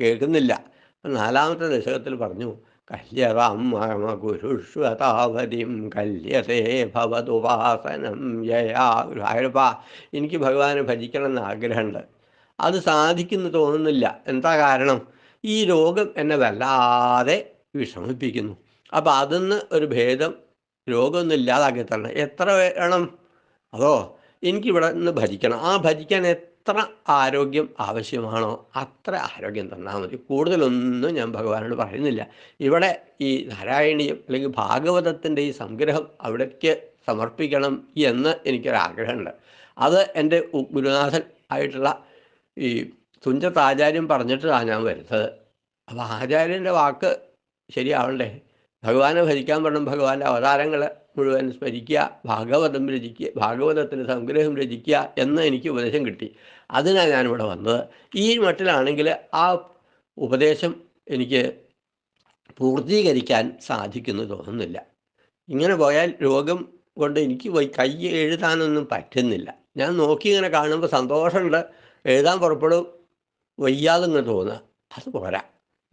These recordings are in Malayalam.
കേൾക്കുന്നില്ല. നാലാമത്തെ ദശകത്തിൽ പറഞ്ഞു കല്യതാം ഗുരുഷ്വതാവതിം കല്യതേ ഭവതുപാസനം ജയാ. എനിക്ക് ഭഗവാനെ ഭജിക്കണം എന്ന് ആഗ്രഹമുണ്ട്. അത് സാധിക്കുന്നു തോന്നുന്നില്ല. എന്താ കാരണം? ഈ രോഗം എന്നെ വല്ലാതെ വിഷമിപ്പിക്കുന്നു. അപ്പം അതിന്ന് ഒരു ഭേദം രോഗമൊന്നും ഇല്ലാതാക്കി തരണം. എത്ര വേണം? അതോ എനിക്കിവിടെ നിന്ന് ഭജിക്കണം. ആ ഭജിക്കാൻ എത്ര ആരോഗ്യം ആവശ്യമാണോ? അത്ര ആരോഗ്യം തന്നാൽ മതി. കൂടുതലൊന്നും ഞാൻ ഭഗവാനോട് പറയുന്നില്ല. ഇവിടെ ഈ നാരായണീയം അല്ലെങ്കിൽ ഭാഗവതത്തിന്റെ ഈ സംഗ്രഹം അവിടേക്ക് സമർപ്പിക്കണം എന്ന് എനിക്കൊരാഗ്രഹമുണ്ട്. അത് എന്റെ ഗുരുനാഥൻ ആയിട്ടുള്ള ഈ തുഞ്ചത്ത് ആചാര്യൻ പറഞ്ഞിട്ടാണ് ഞാൻ വരുന്നത്. അപ്പോൾ ആചാര്യന്റെ വാക്ക് ശരിയാവണ്ടേ? ഭഗവാനെ ഭജിക്കാൻ പറഞ്ഞു ഭഗവാന്റെ അവതാരങ്ങൾ മുഴുവൻ സ്മരിക്കുക ഭാഗവതം രചിക്കുക ഭാഗവതത്തിന് സംഗ്രഹം രചിക്കുക എന്ന് എനിക്ക് ഉപദേശം കിട്ടി. അതിനാണ് ഞാനിവിടെ വന്നത്. ഈ മട്ടിലാണെങ്കിൽ ആ ഉപദേശം എനിക്ക് പൂർത്തീകരിക്കാൻ സാധിക്കുന്നു തോന്നുന്നില്ല. ഇങ്ങനെ പോയാൽ രോഗം കൊണ്ട് എനിക്ക് കൈ എഴുതാനൊന്നും പറ്റുന്നില്ല. ഞാൻ നോക്കി ഇങ്ങനെ കാണുമ്പോൾ സന്തോഷമുണ്ട്. എഴുതാൻ പുറപ്പെടും. വയ്യാതെന്ന് തോന്നുക. അത് പോരാ.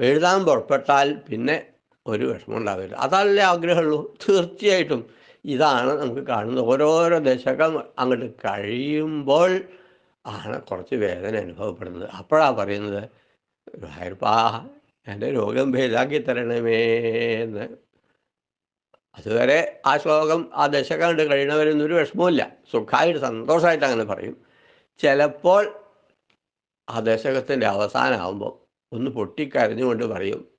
എഴുതാൻ പുറപ്പെട്ടാൽ പിന്നെ ഒരു വിഷമം ഉണ്ടാവില്ല അതല്ലേ ആഗ്രഹമുള്ളൂ. തീർച്ചയായിട്ടും ഇതാണ് നമുക്ക് കാണുന്നത്. ഓരോരോ ദശകം അങ്ങോട്ട് കഴിയുമ്പോൾ ആണ് കുറച്ച് വേദന അനുഭവപ്പെടുന്നത്. അപ്പോഴാണ് പറയുന്നത് ഗുരുവായൂരപ്പാ എന്റെ രോഗം ഭേദാക്കി തരണമേ എന്ന്. അതുവരെ ആ ശ്ലോകം ആ ദശകം കണ്ട് കഴിയണവരൊന്നും ഒരു വിഷമവുമില്ല. സുഖമായിട്ട് സന്തോഷമായിട്ട് അങ്ങനെ പറയും. ചിലപ്പോൾ ആ ദശകത്തിന്റെ അവസാനമാകുമ്പോൾ ഒന്ന് പൊട്ടിക്കരഞ്ഞുകൊണ്ട് പറയും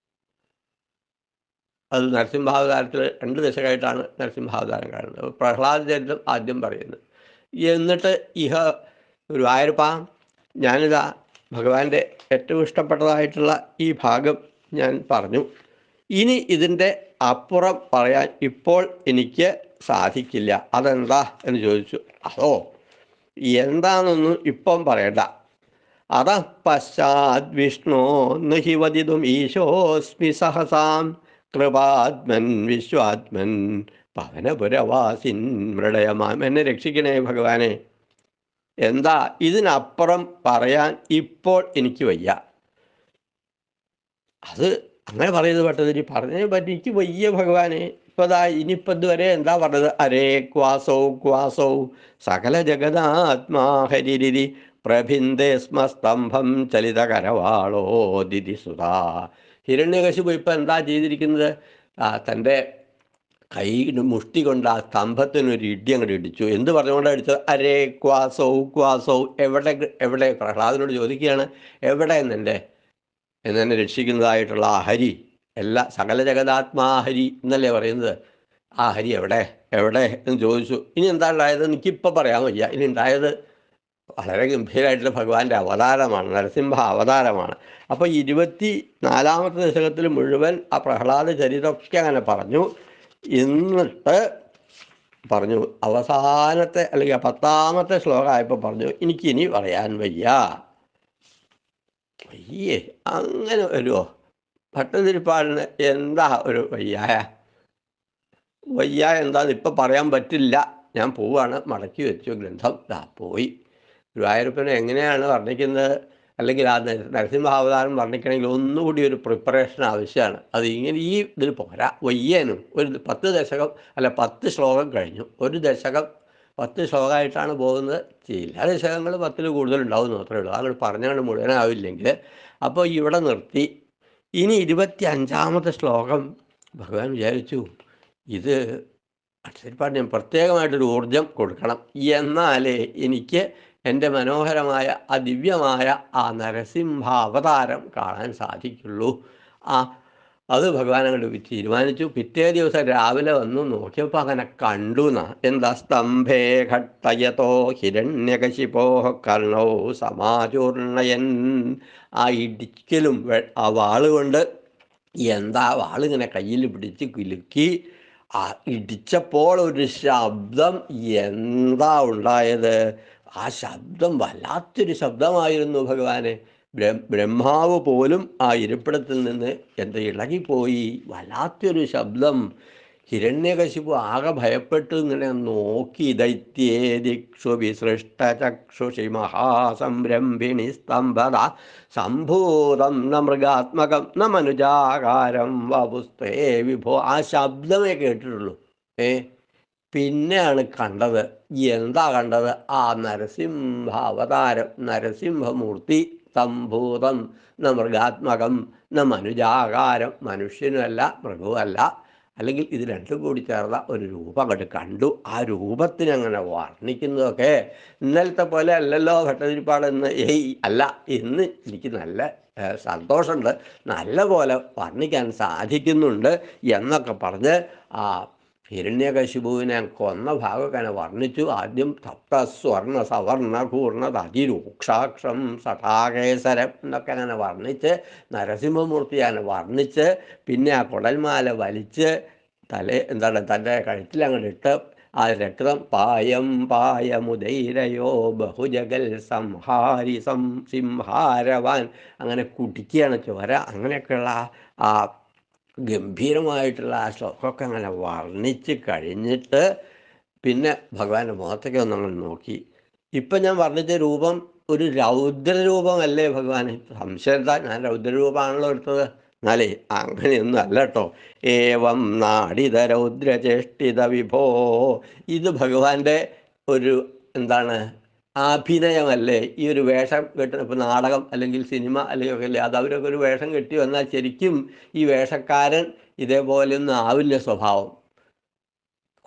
അത് നരസിംഹാവതാരത്തിൽ രണ്ട് ദശകമായിട്ടാണ് നരസിംഹാവതാരം കാണുന്നത്. പ്രഹ്ലാദ ചരിത്രം ആദ്യം പറയുന്നത്. എന്നിട്ട് ഇഹ ഒരു ഗുരുവായൂരപ്പ ഞാനിതാ ഭഗവാന്റെ ഏറ്റവും ഇഷ്ടപ്പെട്ടതായിട്ടുള്ള ഈ ഭാഗം ഞാൻ പറഞ്ഞു. ഇനി ഇതിന്റെ അപ്പുറം പറയാൻ ഇപ്പോൾ എനിക്ക് സാധിക്കില്ല. അതെന്താ എന്ന് ചോദിച്ചു. അതോ എന്താണെന്നൊന്നും ഇപ്പം പറയണ്ട. അത പശ്ചാത് വിഷ്ണോ നഹിവതിതും ഈശോസ്മി സഹസാം കൃപാത്മൻ വിശ്വാത്മൻ പവനപുരവാസിൻ മൃടയമാം എന്നെ രക്ഷിക്കണേ ഭഗവാനെ. എന്താ ഇതിനപ്പുറം പറയാൻ ഇപ്പോൾ എനിക്ക് വയ്യ. അത് അങ്ങനെ പറയുന്നത് പെട്ടതിന് പറഞ്ഞതിനെ പറ്റി. എനിക്ക് വയ്യ ഭഗവാനെ. ഇപ്പം ദാ ഇനിയിപ്പം ഇതുവരെ എന്താ പറഞ്ഞത്? അരേ ക്വാസൗ ക്വാസൗ സകല ജഗദാത്മാ ഹരിരിരി പ്രഭിന്ദേ സ്മ സ്തംഭം ചലിത കരവാളോ ദിതി സുധാ. ഹിരണ്യകശിപു ഇപ്പം എന്താ ചെയ്തിരിക്കുന്നത്? ആ തന്റെ കൈ മുഷ്ടി കൊണ്ട് ആ സ്തംഭത്തിനൊരു ഇടി അങ്ങോട്ട് ഇടിച്ചു. എന്ത് പറഞ്ഞുകൊണ്ട് അടിച്ചത് അരേ ക്വാസോ ക്വാസോ എവിടെ എവിടെ? പ്രഹ്ലാദനോട് ചോദിക്കുകയാണ്. എവിടെ എന്നെ എന്നെ രക്ഷിക്കുന്നതായിട്ടുള്ള ആ ഹരി. എല്ലാ സകല ജഗതാത്മാ ഹരി എന്നല്ലേ പറയുന്നത്? ആ ഹരി എവിടെ? എവിടെ? എന്ന് ചോദിച്ചു. ഇനി എന്താ ഉണ്ടായത്? എനിക്കിപ്പോൾ പറയാൻ വയ്യ. ഇനി ഉണ്ടായത് വളരെ ഗംഭീരമായിട്ടുള്ള ഭഗവാന്റെ അവതാരമാണ് നരസിംഹ അവതാരമാണ്. അപ്പോൾ ഇരുപത്തി നാലാമത്തെ ദശകത്തിൽ മുഴുവൻ ആ പ്രഹ്ലാദ ചരിതമൊക്കെ അങ്ങനെ പറഞ്ഞു. എന്നിട്ട് പറഞ്ഞു അവസാനത്തെ അല്ലെങ്കിൽ പത്താമത്തെ ശ്ലോകമായപ്പോൾ പറഞ്ഞു എനിക്കിനി പറയാൻ വയ്യ. വയ്യേ അങ്ങനെ വരുമോ ഭട്ടതിരിപ്പാടിന് എന്താ ഒരു വയ്യായ? വയ്യ എന്താന്ന് ഇപ്പം പറയാൻ പറ്റില്ല. ഞാൻ പോവാണ് മടക്കി വെച്ചു ഗ്രന്ഥം ദാ പോയി. ഗുരുവായൂരപ്പനെ എങ്ങനെയാണ് വർണിക്കുന്നത്? അല്ലെങ്കിൽ ആ നര- നരസിംഹാവതാരം വർണിക്കണമെങ്കിൽ ഒന്നുകൂടി ഒരു പ്രിപ്പറേഷൻ ആവശ്യമാണ്. അത് ഇങ്ങനെ ഈ ഇതിൽ പോരാ. വയ്യേനും ഒരു പത്ത് ദശകം അല്ല പത്ത് ശ്ലോകം കഴിഞ്ഞു. ഒരു ദശകം പത്ത് ശ്ലോകമായിട്ടാണ് പോകുന്നത്. ചില ദശകങ്ങൾ പത്തിൽ കൂടുതലുണ്ടാവും മാത്രമേ ഉള്ളൂ. അങ്ങനെ പറഞ്ഞുകൊണ്ട് മുഴുവനാവില്ലെങ്കിൽ. അപ്പോൾ ഇവിടെ നിർത്തി. ഇനി ഇരുപത്തി അഞ്ചാമത്തെ ശ്ലോകം ഭഗവാൻ വിചാരിച്ചു ഇത് അക്ഷരപ്പാട് ഞാൻ പ്രത്യേകമായിട്ടൊരു ഊർജം കൊടുക്കണം. എന്നാലേ എനിക്ക് എന്റെ മനോഹരമായ ആ ദിവ്യമായ ആ നരസിംഹ അവതാരം കാണാൻ സാധിക്കുള്ളൂ. ആ അത് ഭഗവാൻ അങ്ങോട്ട് തീരുമാനിച്ചു. പിറ്റേ ദിവസം രാവിലെ വന്നു നോക്കിയപ്പോൾ അങ്ങനെ കണ്ടു എന്താ സ്തംഭേ ഘട്ടയതോ ഹിരണ്യകശിപോ കർണോ സമാചൂർണയൻ. ആ ഇടിക്കലും ആ വാളുകൊണ്ട് എന്താ വാളിങ്ങനെ കയ്യിൽ പിടിച്ച് കുലുക്കി. ആ ഇടിച്ചപ്പോൾ ഒരു ശബ്ദം എന്താ ഉണ്ടായത്? ആ ശബ്ദം വല്ലാത്തൊരു ശബ്ദമായിരുന്നു ഭഗവാനെ. ബ്രഹ്മാവ് പോലും ആ ഇരിപ്പിടത്തിൽ നിന്ന് എന്റെ ഇളകിപ്പോയി. വല്ലാത്തൊരു ശബ്ദം. ഹിരണ്യകശിപു ആകെ ഭയപ്പെട്ട് ഇങ്ങനെ നോക്കി. ദൈത്യേ ദിക്ഷു വിസൃഷ്ടചക്ഷുഷി മഹാസംരംഭിണി സ്തംഭത. സംഭൂതം ന മൃഗാത്മകം ന മനുജാകാരം വപുസ്തേ വിഭോ. ആ ശബ്ദമേ കേട്ടിട്ടുള്ളൂ. ഏ? പിന്നെയാണ് കണ്ടത്. എന്താ കണ്ടത്? ആ നരസിംഹ അവതാരം നരസിംഹമൂർത്തി സംഭൂതം ന മൃഗാത്മകം ന മനുജാകാരം മനുഷ്യനുമല്ല മൃഗവുമല്ല. അല്ലെങ്കിൽ ഇത് രണ്ടും കൂടി ചേർന്ന ഒരു രൂപം അങ്ങോട്ട് കണ്ടു. ആ രൂപത്തിനെ അങ്ങനെ വർണിക്കുന്നതൊക്കെ ഇന്നലത്തെ പോലെ അല്ലല്ലോ ഭട്ടതിരിപ്പാട് എന്ന്. ഏയ് അല്ല ഇന്ന് എനിക്ക് നല്ല സന്തോഷമുണ്ട്. നല്ല പോലെ വർണിക്കാൻ സാധിക്കുന്നുണ്ട് എന്നൊക്കെ പറഞ്ഞ് ആ ഹിരണ്യകശിപുവിനെ കൊന്ന ഭാഗക്കനെ വർണിച്ചു. ആദ്യം തപ്ത സ്വർണ സവർണ കൂർണ അതിരൂക്ഷാക്ഷം സഠാകേസരം എന്നൊക്കെ അങ്ങനെ വർണിച്ച് നരസിംഹമൂർത്തി അങ്ങനെ വർണിച്ച് പിന്നെ ആ കുടൽമാല വലിച്ച് തലേ എന്താണ് തന്റെ കഴുത്തിൽ അങ്ങോട്ട് ഇട്ട് ആ രക്തം പായം പായമുദൈരയോ ബഹുജഗൽ സംഹാരി സം സിംഹാരവാൻ അങ്ങനെ കുടിക്കുകയാണ് ചോര. അങ്ങനെയൊക്കെയുള്ള ആ ഗംഭീരമായിട്ടുള്ള ആ ശ്ലോകമൊക്കെ അങ്ങനെ വർണിച്ച് കഴിഞ്ഞിട്ട് പിന്നെ ഭഗവാന്റെ മുഖത്തേക്ക് അങ്ങനെ നോക്കി. ഇപ്പം ഞാൻ വർണിച്ച രൂപം ഒരു രൗദ്രരൂപമല്ലേ ഭഗവാൻ സംശയം എന്താ? ഞാൻ രൗദ്രരൂപമാണല്ലോ എടുത്തത്. എന്നാലേ അങ്ങനെയൊന്നും അല്ല കേട്ടോ ഏവം നാടിത രൗദ്രചേഷ്ടിത വിഭോ. ഇത് ഭഗവാന്റെ ഒരു എന്താണ് അഭിനയമല്ലേ ഈ ഒരു വേഷം കെട്ടുന്ന ഇപ്പോൾ നാടകം അല്ലെങ്കിൽ സിനിമ അല്ലെങ്കിൽ ഒക്കെ അല്ലേ? അത് അവരൊക്കെ ഒരു വേഷം കെട്ടി വന്നാൽ ശരിക്കും ഈ വേഷക്കാരൻ ഇതേപോലെയൊന്നും ആവില്ല സ്വഭാവം.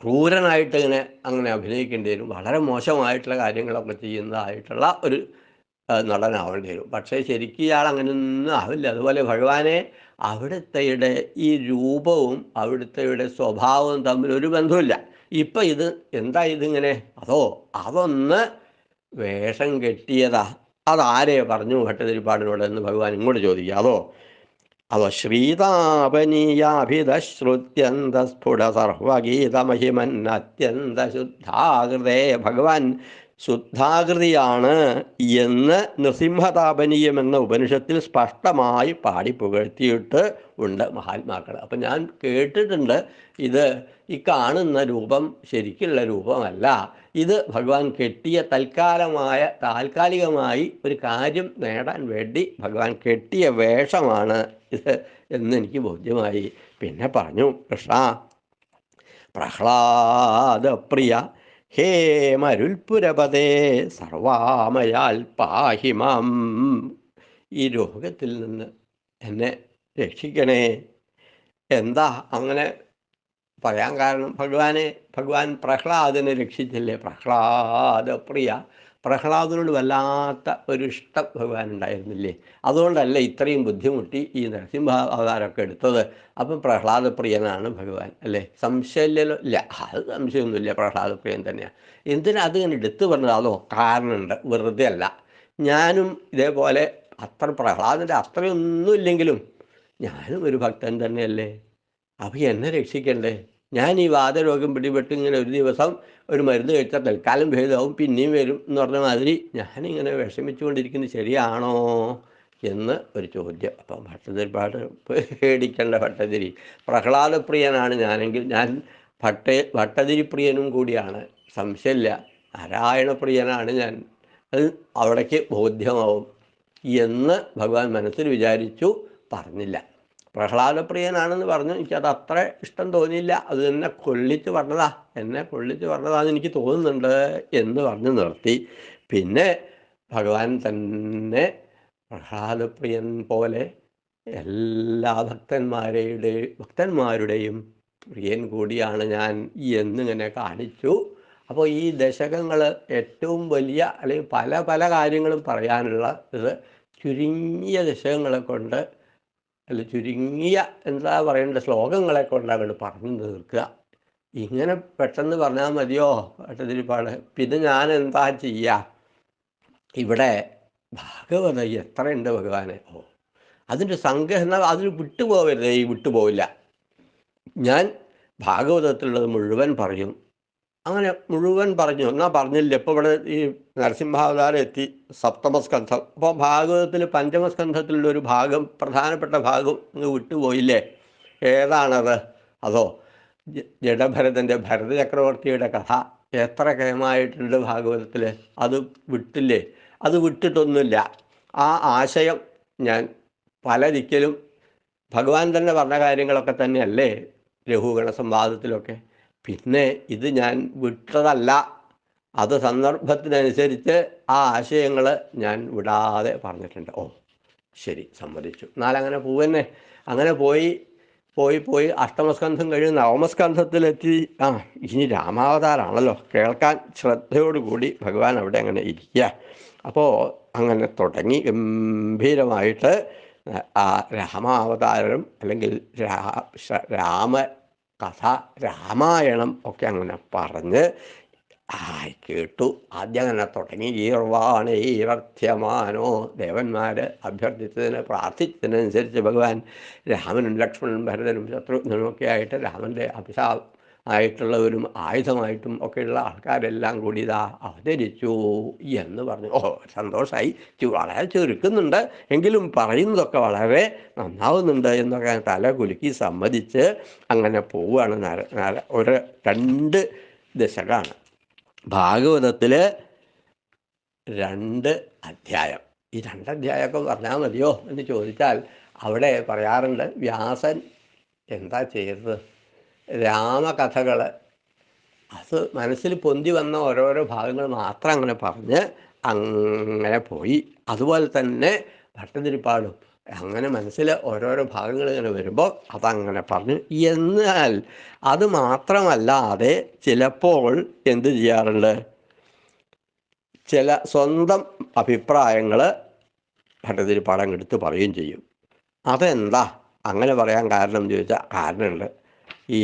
ക്രൂരനായിട്ട് ഇങ്ങനെ അങ്ങനെ അഭിനയിക്കേണ്ടി വരും. വളരെ മോശമായിട്ടുള്ള കാര്യങ്ങളൊക്കെ ചെയ്യുന്നതായിട്ടുള്ള ഒരു നടനാവേണ്ടി വരും. പക്ഷേ ശരിക്കും ഇയാൾ അങ്ങനെയൊന്നും ആവില്ല. അതുപോലെ ഭഗവാനെ അവിടുത്തെയുടെ ഈ രൂപവും അവിടുത്തെയുടെ സ്വഭാവവും തമ്മിൽ ഒരു ബന്ധമില്ല ഇപ്പം ഇത് എന്താ ഇതിങ്ങനെ? അതോ അതൊന്ന് വേഷം കെട്ടിയതാ. അതാരെ പറഞ്ഞു ഭട്ടതിരിപ്പാടിനോട് എന്ന് ഭഗവാൻ ഇങ്ങോട്ട് ചോദിക്കുക. അതോ അതോ ശ്രീതാപനീയാഭിതശ്രുത്യന്തസ്ഫുട സർവഗീതമഹിമൻ അത്യന്ത ശുദ്ധാകൃതേ ഭഗവാൻ ശുദ്ധാകൃതിയാണ് എന്ന് നൃസിംഹതാപനീയം എന്ന ഉപനിഷത്തിൽ സ്പഷ്ടമായി പാടി പുകഴ്ത്തിയിട്ട് ഉണ്ട് മഹാത്മാക്കൾ അപ്പം ഞാൻ കേട്ടിട്ടുണ്ട് ഇത് ഈ കാണുന്ന രൂപം ശരിക്കുള്ള രൂപമല്ല. ഇത് ഭഗവാൻ കെട്ടിയ തൽക്കാലമായ താൽക്കാലികമായി ഒരു കാര്യം നേടാൻ വേണ്ടി ഭഗവാൻ കെട്ടിയ വേഷമാണ് ഇത് എന്ന് എനിക്ക് ബോധ്യമായി. പിന്നെ പറഞ്ഞു കൃഷ്ണ പ്രഹ്ലാദപ്രിയ ഹേ മരുൽപുരപതേ സർവാമയാൽ പാഹിമാം. ഈ രോഗത്തിൽ നിന്ന് എന്നെ രക്ഷിക്കണേ. എന്താ അങ്ങനെ പറയാൻ കാരണം ഭഗവാനെ ഭഗവാൻ പ്രഹ്ലാദനെ രക്ഷിച്ചില്ലേ? പ്രഹ്ലാദപ്രിയ പ്രഹ്ലാദനോട് വല്ലാത്ത ഒരു ഇഷ്ടം ഭഗവാൻ ഉണ്ടായിരുന്നില്ലേ? അതുകൊണ്ടല്ല ഇത്രയും ബുദ്ധിമുട്ടി ഈ നരസിംഹ അവതാരമൊക്കെ എടുത്തത്. അപ്പം പ്രഹ്ലാദപ്രിയനാണ് ഭഗവാൻ അല്ലേ? സംശയമില്ലല്ലോ? ഇല്ല അത് സംശയമൊന്നുമില്ല. പ്രഹ്ലാദപ്രിയൻ തന്നെയാണ്. എന്തിനാ അതിങ്ങനെ എടുത്തു പറഞ്ഞത്? അതോ കാരണമുണ്ട്? വെറുതെ അല്ല. ഞാനും ഇതേപോലെ അത്ര പ്രഹ്ലാദന്റെ അത്രയൊന്നും ഇല്ലെങ്കിലും ഞാനും ഒരു ഭക്തൻ തന്നെയല്ലേ? അപ്പോൾ എന്നെ രക്ഷിക്കണ്ടേ? ഞാൻ ഈ വാദരോഗം പിടിപെട്ട് ഇങ്ങനെ ഒരു ദിവസം ഒരു മരുന്ന് കഴിച്ചാൽ തൽക്കാലം ഭേദമാവും പിന്നെയും വരും എന്ന് പറഞ്ഞ മാതിരി ഞാനിങ്ങനെ വിഷമിച്ചുകൊണ്ടിരിക്കുന്നത് ശരിയാണോ എന്ന് ഒരു ചോദ്യം. അപ്പം ഭട്ടതിരി പാട്ട് പേടിക്കേണ്ട ഭട്ടതിരി. പ്രഹ്ലാദപ്രിയനാണ് ഞാനെങ്കിൽ ഞാൻ ഭട്ട ഭട്ടതിരി പ്രിയനും കൂടിയാണ്. സംശയമില്ല. നാരായണപ്രിയനാണ് ഞാൻ. അത് അവിടേക്ക് ബോധ്യമാവും എന്ന് ഭഗവാൻ മനസ്സിൽ വിചാരിച്ചു പറഞ്ഞില്ല. പ്രഹ്ലാദപ്രിയനാണെന്ന് പറഞ്ഞു. എനിക്കത് അത്ര ഇഷ്ടം തോന്നിയില്ല. അത് എന്നെ കൊള്ളിച്ച് പറഞ്ഞതാ. എന്നെ കൊള്ളിച്ച് പറഞ്ഞതാന്ന് എനിക്ക് തോന്നുന്നുണ്ട് എന്ന് പറഞ്ഞ് നിർത്തി. പിന്നെ ഭഗവാൻ തന്നെ പ്രഹ്ലാദപ്രിയൻ പോലെ എല്ലാ ഭക്തന്മാരുടെ ഭക്തന്മാരുടെയും പ്രിയൻ കൂടിയാണ് ഞാൻ എന്നിങ്ങനെ കാണിച്ചു. അപ്പോൾ ഈ ദശകങ്ങൾ ഏറ്റവും വലിയ അല്ലെങ്കിൽ പല പല കാര്യങ്ങളും പറയാനുള്ള ഇത് ചുരുങ്ങിയ ദശകങ്ങളെ കൊണ്ട് അല്ല ചുരുങ്ങിയ എന്താ പറയേണ്ട ശ്ലോകങ്ങളെ കൊണ്ടാണ് അങ്ങോട്ട് പറഞ്ഞു തീർക്കുക. ഇങ്ങനെ പെട്ടെന്ന് പറഞ്ഞാൽ മതിയോ? പെട്ടതിരിപ്പാട് പിന്നെ ഞാൻ എന്താ ചെയ്യുക ഇവിടെ ഭാഗവത എത്രയുണ്ട് ഭഗവാനെ? ഓ അതിന്റെ സംഗ്രഹം അതിൽ വിട്ടുപോകരുത് ഈ വിട്ടുപോവില്ല. ഞാൻ ഭാഗവതത്തിലുള്ളത് മുഴുവൻ പറയും. അങ്ങനെ മുഴുവൻ പറഞ്ഞു. എന്നാ പറഞ്ഞില്ല? ഇപ്പോൾ ഇവിടെ ഈ നരസിംഹാവതാരം എത്തി സപ്തമസ്കന്ധം. അപ്പോൾ ഭാഗവതത്തിൽ പഞ്ചമസ്കന്ധത്തിലുള്ള ഒരു ഭാഗം പ്രധാനപ്പെട്ട ഭാഗം ഇങ്ങ് വിട്ടുപോയില്ലേ? ഏതാണത്? അതോ ജഡഭരതന്റെ ഭരതചക്രവർത്തിയുടെ കഥ? എത്ര കേമായിട്ടുണ്ട് ഭാഗവതത്തിൽ അത് വിട്ടില്ലേ? അത് വിട്ടിട്ടൊന്നുമില്ല. ആ ആശയം ഞാൻ പല ദിക്കലും ഭഗവാൻ തന്നെ പറഞ്ഞ കാര്യങ്ങളൊക്കെ തന്നെയല്ലേ? രഘുഗണ സംവാദത്തിലൊക്കെ. പിന്നെ ഇത് ഞാൻ വിട്ടതല്ല. അത് സന്ദർഭത്തിനനുസരിച്ച് ആ ആശയങ്ങൾ ഞാൻ വിടാതെ പറഞ്ഞിട്ടുണ്ട്. ഓ ശരി സമ്മതിച്ചു. എന്നാലങ്ങനെ പോവന്നെ. അങ്ങനെ പോയി പോയി പോയി അഷ്ടമസ്കന്ധം കഴിഞ്ഞ് നവമസ്കന്ധത്തിലെത്തി. ആ ഇനി രാമാവതാരാണല്ലോ. കേൾക്കാൻ ശ്രദ്ധയോടുകൂടി ഭഗവാൻ അവിടെ അങ്ങനെ ഇരിക്കുക അപ്പോൾ അങ്ങനെ തുടങ്ങി ഗംഭീരമായിട്ട് ആ രാമാവതാരം അല്ലെങ്കിൽ രാമ കഥ രാമായണം ഒക്കെ അങ്ങനെ പറഞ്ഞ് ആയി കേട്ടു. ആദ്യം അങ്ങനെ തുടങ്ങി. ഈർവാണ് ഈവർത്യമാനോ ദേവന്മാർ അഭ്യർത്ഥിച്ചതിന് പ്രാർത്ഥിച്ചതിനനുസരിച്ച് ഭഗവാൻ രാമനും ലക്ഷ്മണനും ഭരതനും ശത്രുഘ്നനും ഒക്കെ ആയിട്ട് രാമന്റെ അഭിഷാ ആയിട്ടുള്ളവരും ആയുധമായിട്ടും ഒക്കെയുള്ള ആൾക്കാരെല്ലാം കൂടി ഇതാ അവതരിച്ചു എന്ന് പറഞ്ഞു. ഓ സന്തോഷമായി വളരെ ചുരുക്കുന്നുണ്ട്. എങ്കിലും പറയുന്നതൊക്കെ വളരെ നന്നാവുന്നുണ്ട് എന്നൊക്കെ തല കുലുക്കി സമ്മതിച്ച് അങ്ങനെ പോവുകയാണ് നര നര ഒരു രണ്ട് ദശകാണ് ഭാഗവതത്തിൽ രണ്ട് അധ്യായം. ഈ രണ്ട് അധ്യായമൊക്കെ പറഞ്ഞാൽ മതിയോ എന്ന് ചോദിച്ചാൽ അവിടെ പറയാറുണ്ട് വ്യാസൻ എന്താ ചെയ്തത്? രാമകഥകൾ അത് മനസ്സിൽ പൊന്തി വന്ന ഓരോരോ ഭാഗങ്ങൾ മാത്രം അങ്ങനെ പറഞ്ഞ് അങ്ങനെ പോയി. അതുപോലെ തന്നെ ഭട്ടതിരിപ്പാടും. അങ്ങനെ മനസ്സിൽ ഓരോരോ ഭാഗങ്ങൾ ഇങ്ങനെ വരുമ്പോൾ അതങ്ങനെ പറഞ്ഞു. എന്നാൽ അത് മാത്രമല്ലാതെ ചിലപ്പോൾ എന്ത് ചെയ്യാറുണ്ട്? ചില സ്വന്തം അഭിപ്രായങ്ങൾ ഭട്ടതിരിപ്പാടം എടുത്ത് പറയുകയും ചെയ്യും. അതെന്താ? അങ്ങനെ പറയാൻ കാരണം എന്ന് ചോദിച്ചാൽ കാരണമുണ്ട്. ഈ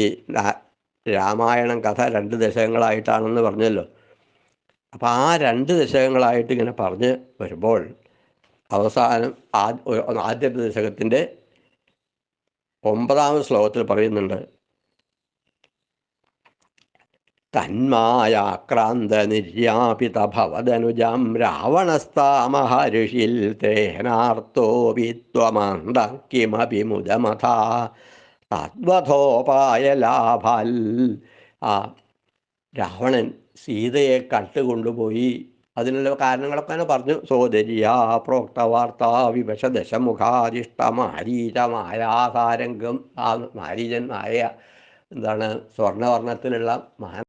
രാമായണം കഥ രണ്ട് ദശകങ്ങളായിട്ടാണെന്ന് പറഞ്ഞല്ലോ. അപ്പോൾ ആ രണ്ട് ദശകങ്ങളായിട്ട് ഇങ്ങനെ പറഞ്ഞ് വരുമ്പോൾ അവസാനം ആദ്യത്തെ ദശകത്തിന്റെ ഒമ്പതാമത് ശ്ലോകത്തിൽ പറയുന്നുണ്ട്. തന്മായാക്രാന്ത നിർയാപിത ഭവതനുജം രാവണസ്താമഹർഷിൽ തേനാർത്തോ വിത്വമാന്ത കിമപി മുദമഥ തദ്വധോപായ ലാഭൽ ആ രാവണൻ സീതയെ കട്ടുകൊണ്ടുപോയി അതിനുള്ള കാരണങ്ങളൊക്കെ പറഞ്ഞു. സോദരിയാ പ്രോക്തവാർത്ത വിവശ ദശമുഖാദിഷ്ട മാരീച മായാസാരംഗം ആ മാരീചൻ മായ എന്താണ് സ്വർണവർണത്തിലുള്ള മാ